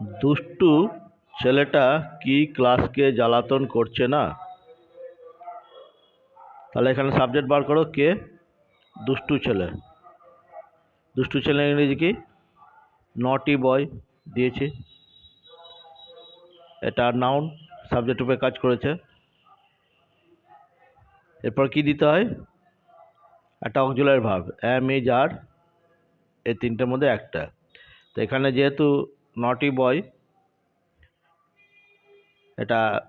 দুষ্টু ছেলেটা কি ক্লাসকে জ্বালাতন করছে না? তাহলে এখানে সাবজেক্ট বার করো, কে? দুষ্টু ছেলে। দুষ্টু ছেলে ইংরেজি কি? নটি বয় দিয়েছি। এটা নাউন সাবজেক্ট রূপে কাজ করেছে। এরপর কি দিতে হয়? একটা অক্সিলারি ভাব অ্যাম ইজ আর এই তিনটের মধ্যে একটা। তো এখানে যেহেতু নটি বয় এটা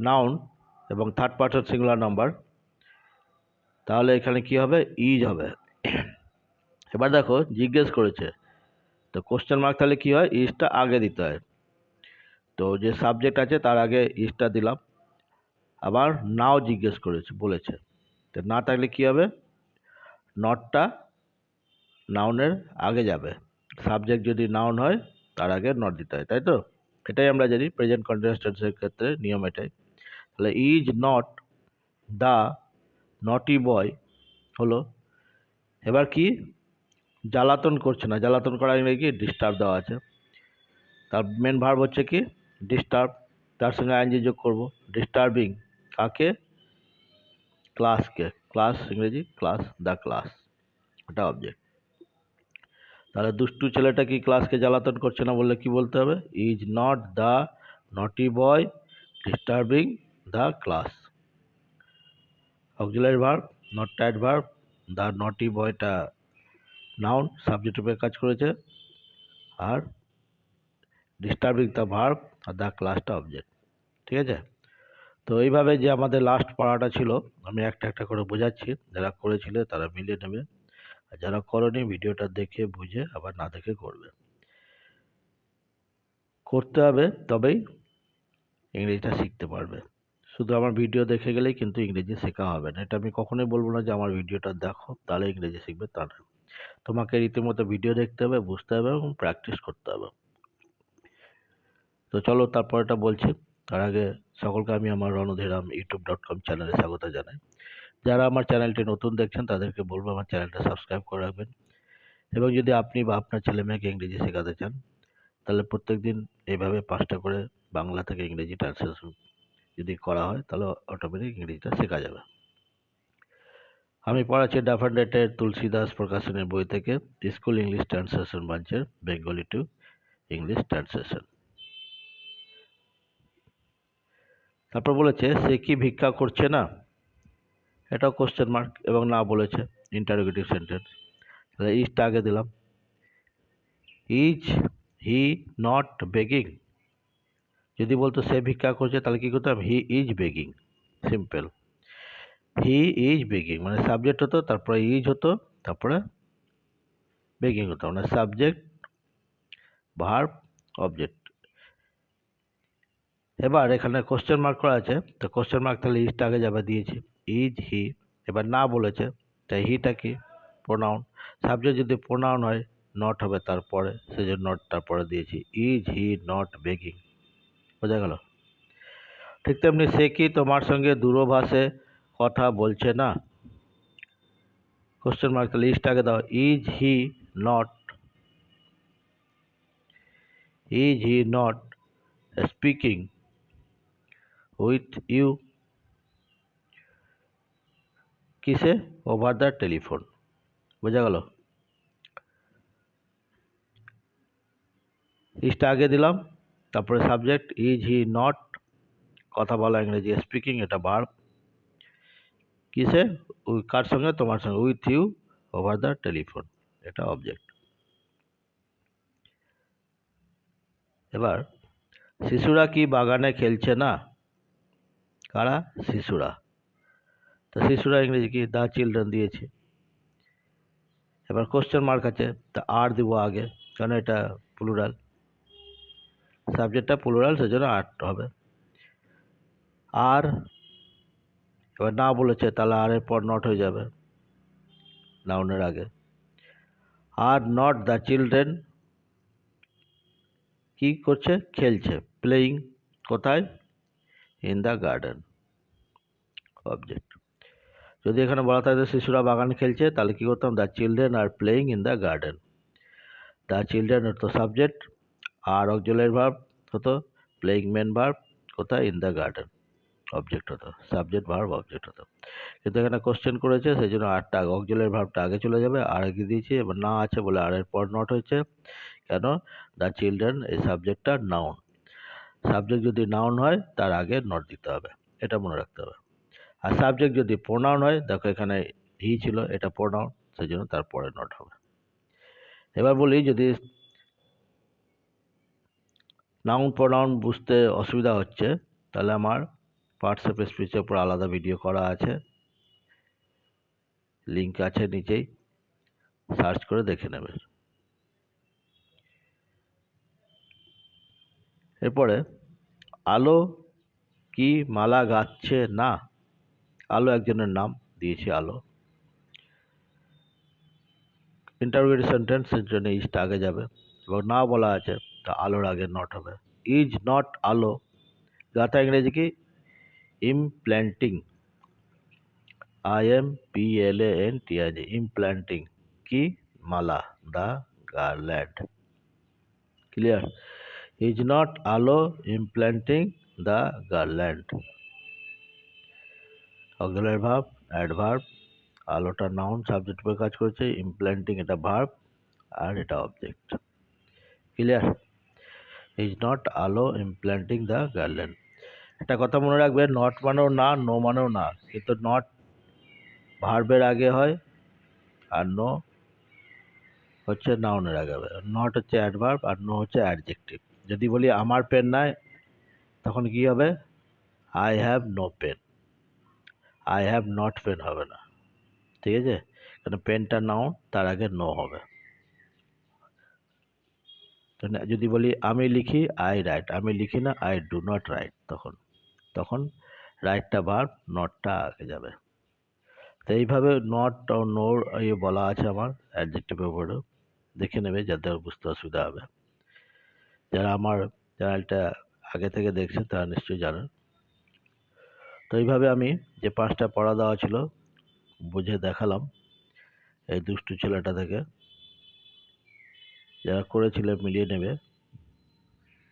নাউন এবং থার্ড পার্সন সিঙ্গুলার নাম্বার তাহলে এখানে কি হবে? ইজ হবে। এবার দেখো, জিজ্ঞেস করেছে, তো কোশ্চেন মার্ক তাহলে কী হয়? ইজটা আগে দিতে হয়। তো যে সাবজেক্ট আছে, তার আগে ইজটা দিলাম। আবার নাও জিজ্ঞেস করেছে, বলেছে। তো না থাকলে কী হবে? নটটা নাউনের আগে যাবে। সাবজেক্ট যদি নাউন হয়, তার আগে নট দিতে হয়, তাই তো? এটাই আমরা জানি প্রেজেন্ট কন্টিনিউয়াস টেন্সের ক্ষেত্রে নিয়ম এটাই। তাহলে ইজ নট দ্য নটি বয় হলো। এবার কি? জ্বালাতন করছে না। জ্বালাতন করা ইংরেজি কি? ডিস্টার্ব দেওয়া আছে। তার মেন ভার্ব হচ্ছে কি? ডিস্টার্ব তার সঙ্গে আইনজি যোগ করব। ডিস্টার্বিং কাকে? ক্লাসকে ক্লাস ইংরেজি ক্লাস দ্য ক্লাস এটা অবজেক্ট তাহলে দুষ্টু ছেলেটা কি ক্লাসকে জ্বালাতন করছে না বললে কি বলতে হবে? Is not the naughty boy disturbing the class auxiliary verb not tight verb the naughty বয়টা noun subject রূপে কাজ করেছে। আর ডিস্টার্বিং দ্য ভার্ব আর দ্য ক্লাসটা অবজেক্ট ঠিক আছে? তো এইভাবে যে আমাদের লাস্ট পড়াটা ছিল, আমি একটা একটা করে বোঝাচ্ছি, যারা করেছিলে তারা মিলিয়ে নেবে। আর যারা করনি ভিডিওটা দেখে, বুঝে, আবার না দেখে করবে। করতে হবে, তবেই ইংরেজিটা শিখতে পারবে। শুধু আমার ভিডিও দেখে গেলেই কিন্তু ইংরেজি শেখা হবে না। এটা আমি কখনোই বলব না যে আমার ভিডিওটা দেখো, তাহলে ইংরেজি শিখবে, তা না। তোমাকে রীতিমতো ভিডিও দেখতে হবে, বুঝতে হবে এবং প্র্যাকটিস করতে হবে। তো চলো তারপরেটা বলছি। তার আগে সকলকে আমি আমার রণধীরাম ইউটিউব ডট কম চ্যানেলে স্বাগত জানাই। যারা আমার চ্যানেলটি নতুন দেখছেন, তাদেরকে বলব আমার চ্যানেলটা সাবস্ক্রাইব করে রাখবেন। এবং যদি আপনি বা আপনার ছেলে মেয়েকে ইংরেজি শেখাতে চান, তাহলে প্রত্যেক দিন এইভাবে পাঁচটা করে বাংলা থেকে ইংরেজি ট্রান্সলেশন যদি করা হয়, তাহলে অটোমেটিক ইংরেজিটা শেখা যাবে। আমি পড়াচ্ছি ডাফান্ডেটের তুলসীদাস প্রকাশনের বই থেকে স্কুল ইংলিশ ট্রান্সলেশন ব্রাঞ্চের বেঙ্গলি টু ইংলিশ ট্রান্সলেশন তারপর বলেছে, সে কি ভিক্ষা করছে না? এটাও কোশ্চেন মার্ক এবং না বলেছে ইন্টারোগেটিভ সেন্টেন্স তাহলে ইজটা আগে দিলাম। ইজ হি নট বেগিং যদি বলতো সে ভিক্ষা করছে, তাহলে কী করতাম he is begging simple he is begging মানে সাবজেক্ট হতো, তারপরে ইজ হতো, তারপরে বেগিং হতো। মানে সাবজেক্ট ভার্ব অবজেক্ট এবার এখানে কোশ্চেন মার্ক করা আছে। তো কোশ্চেন মার্ক তাহলে ইজটা আগে যাবে, দিয়েছি। ইজ হি এবার না বলেছে, তাই হিটা কি প্রোনাউন সাবজেক্ট যদি প্রোনাউন হয় নট হবে তারপরে, সেজন্য নট তারপরে দিয়েছি ইজ হি নট বেগিং বোঝা গেল? ঠিক তেমনি সে কি তোমার সঙ্গে দূরভাষে কথা বলছে না? কোশ্চেন মার্ক তাহলে ইজটাকে দাও is he not is he not speaking with you কিসে? ওভার দ্য টেলিফোন বোঝা গেল? ইজটা আগে দিলাম। তারপরে সাবজেক্ট ইজ হি নট কথা বলা ইংরেজি স্পিকিং এটা বার কিসে? ওই কার সঙ্গে? তোমার সঙ্গে। With you over the telephone এটা অবজেক্ট এবার, শিশুরা কি বাগানে খেলছে না? কারা? শিশুরা। তো শিশুরা ইংরেজি কি দ্য চিলড্রেন দিয়েছি। এবার কোশ্চেন মার্ক আছে, তা আর দিব আগে কারণ এটা প্লুরাল সাবজেক্টটা প্লুরাল সেজন্য আট হবে। আর, এবার না বলেছে, তাহলে আর এর পর নট হয়ে যাবে নাউনের আগে। আর নট দ্য চিলড্রেন কি করছে? খেলছে প্লেয়িং কোথায়? ইন দ্য গার্ডেন অবজেক্ট যদি এখানে বলা থাকে শিশুরা বাগান খেলছে, তাহলে কী করতাম? The children are playing in the garden the children তো সাবজেক্ট আর অক্সিলারি ভার্ব হতো প্লেইং মেন ভার্ব কোথায়? ইন দ্য গার্ডেন অবজেক্ট হতো সাবজেক্ট ভার্ব অবজেক্ট হতো। কিন্তু এখানে কোশ্চেন করেছে সেই জন্য আটটা অক্সিলারি ভার্বটা আগে চলে যাবে, আর আগে দিয়েছি? এবার না আছে বলে আর এর পর নট হয়েছে। কেন? দ্য চিলড্রেন এই সাবজেক্টটা নাউন সাবজেক্ট যদি নাউন হয়, তার আগে নট দিতে হবে। এটা মনে রাখতে হবে। আর সাবজেক্ট যদি প্রোনাউন হয়, দেখো এখানে হি ছিল, এটা প্রোনাউন সেই জন্য তারপরে নট হবে। এবার বলি যদি নাউন প্রোনাউন বুঝতে অসুবিধা হচ্ছে, তাহলে আমার হোয়াটসঅ্যাপ স্পিচের উপর আলাদা ভিডিও করা আছে। লিঙ্ক আছে নিচেই সার্চ করে দেখে নেবে। এরপরে, আলো কি মালা গাচ্ছে না? আলো একজনের নাম দিয়েছি আলো। ইন্টারভিউ সেন্টেন্সের জন্য ইজটা আগে যাবে এবং না বলা আছে তা আলোর আগে নট হবে। ইজ নট আলো। গাথা ইংরেজি কি? Implanting I M P L A N T I G implanting কি? মালা। The garland clear is not আলো। Implanting the garland auxiliary verb adverb আলোটা নাউন সাবজেক্ট উপরে কাজ করেছে ইমপ্ল্যান্টিং এটা ভার্ব আর এটা অবজেক্ট ক্লিয়ার ইজ নট আলো ইমপ্ল্যান্টিং দ্য গার্ল্যান্ড একটা কথা মনে রাখবে নট মানেও না নো মানেও না। কিন্তু নট ভার্বের আগে হয় আর নো হচ্ছে নাউনের আগে হবে নট হচ্ছে অ্যাডভার্ব আর নো হচ্ছে অ্যাডজেক্টিভ যদি বলি আমার পেন নাই, তখন কি হবে? I have no pen I have not pen হবে না। ঠিক আছে? কারণ পেনটা নাও, তার আগে নো হবে। যদি বলি আমি লিখি আই রাইট আমি লিখি না আই ডু নট রাইট তখন। তখন রাইটটা বার নটটা আগে যাবে। তো এইভাবে নট নোর ইয়ে বলা আছে আমার অ্যাডজেক্টিভের উপরেও। দেখে নেবে, যাতে বুঝতে অসুবিধা হবে। যারা আমার চ্যানেলটা আগে থেকে দেখছেন তারা নিশ্চয়ই জানেন। তো এইভাবে আমি যে পাঁচটা পড়া দেওয়া ছিল, বুঝে দেখালাম এই দুষ্টু ছেলেটা থেকে। যারা করেছিল মিলিয়ে নেবে,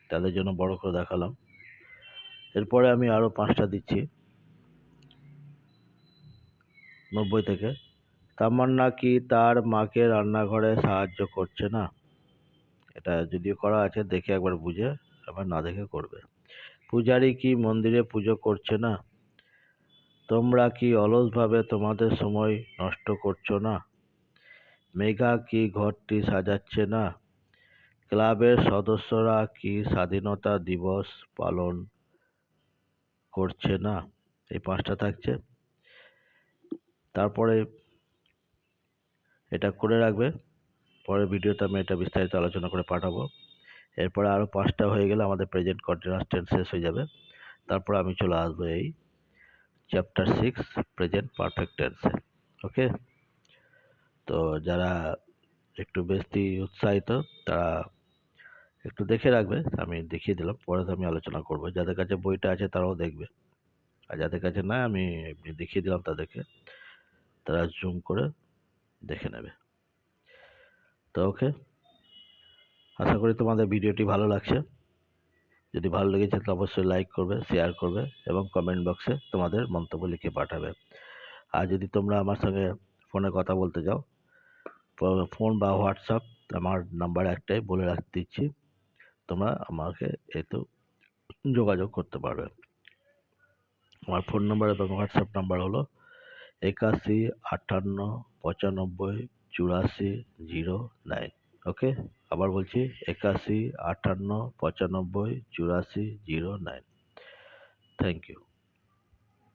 তাদের জন্য বড় করে দেখালাম। এরপরে আমি আরও পাঁচটা দিচ্ছি। নব্বই থেকে। তামান্না কি তার মাকে রান্নাঘরে সাহায্য করছে না? এটা যদিও করা আছে, দেখে একবার বুঝে, আবার না দেখে করবে। পূজারি কি মন্দিরে পুজো করছে না? তোমরা কি অলসভাবে তোমাদের সময় নষ্ট করছ না? মেঘা কি ঘরটি সাজাচ্ছে না? ক্লাবের সদস্যরা কি স্বাধীনতা দিবস পালন করছে না? এই পাঁচটা থাকছে। তারপরে এটা করে রাখবে। পরের ভিডিওতে আমি এটা বিস্তারিত আলোচনা করে পাঠাবো। এরপরে আরও পাঁচটা হয়ে গেলে আমাদের প্রেজেন্ট কন্টিনিউয়াস টেন্স শেষ হয়ে যাবে। তারপর আমি চলে আসব এই চ্যাপ্টার সিক্স প্রেজেন্ট পারফেক্ট টেন্সে ওকে তো যারা একটু বেশি উৎসাহিত, তারা একটু দেখে রাখবে, আমি দেখিয়ে দিলাম, পরে তো আমি আলোচনা করব। যাদের কাছে বইটা আছে, তারাও দেখবে। আর যাদের কাছে না, আমি এমনি দেখিয়ে দিলাম তাদেরকে, তারা জুম করে দেখে নেবে। তো ওকে আশা করি তোমাদের ভিডিওটি ভালো লাগছে। যদি ভালো লেগেছে তো অবশ্যই লাইক করবে শেয়ার করবে এবং কমেন্ট বক্সে তোমাদের মন্তব্য লিখে পাঠাবে। আর যদি তোমরা আমার সঙ্গে ফোনে কথা বলতে যাও ফোন বা হোয়াটসঅ্যাপ আমার নাম্বার একটাই বলে রাখতে দিচ্ছি। তোমরা আমাকে এতে যোগাযোগ করতে পারবে। আমার ফোন নাম্বার এবং হোয়াটসঅ্যাপ নাম্বার হলো একাশি আটান্ন পঁচানব্বই চুরাশি জিরো নাইন ওকে আবার বলছি একাশি আটান্ন পঁচানব্বই চুরাশি জিরো নাইন। Thank you